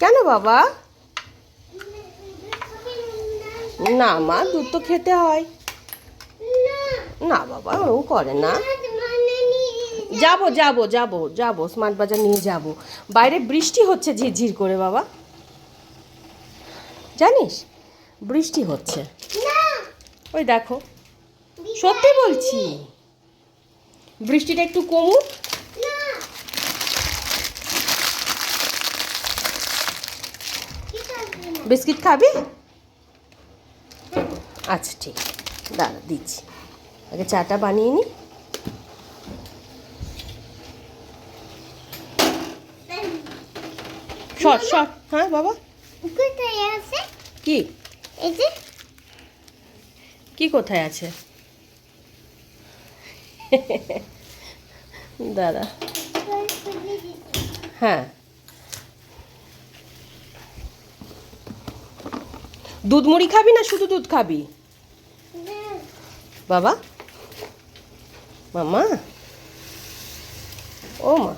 কেন বাবা? না মা, দুধ তো খেতে হয়। না বাবা, ও করে না। যাব যাব যাব যাব, স্মার্ট বাজার নিয়ে যাব। বাইরে বৃষ্টি হচ্ছে ঝিরঝির করে বাবা। জানিস, বৃষ্টি হচ্ছে। ওই দেখো, সত্যি বলছি। বৃষ্টিটা একটু কমুক। বিস্কিট খাবি? আচ্ছা ঠিক। দাঁড়া দিচ্ছি। আগে চাটা বানিয়ে নি। Short short. হ্যাঁ বাবা? কি? কি কোথায় আছে? দাঁড়া। হ্যাঁ। দুধ মুড়ি খাবি না শুধু দুধ খাবি? বাবা? মামা? ও মা।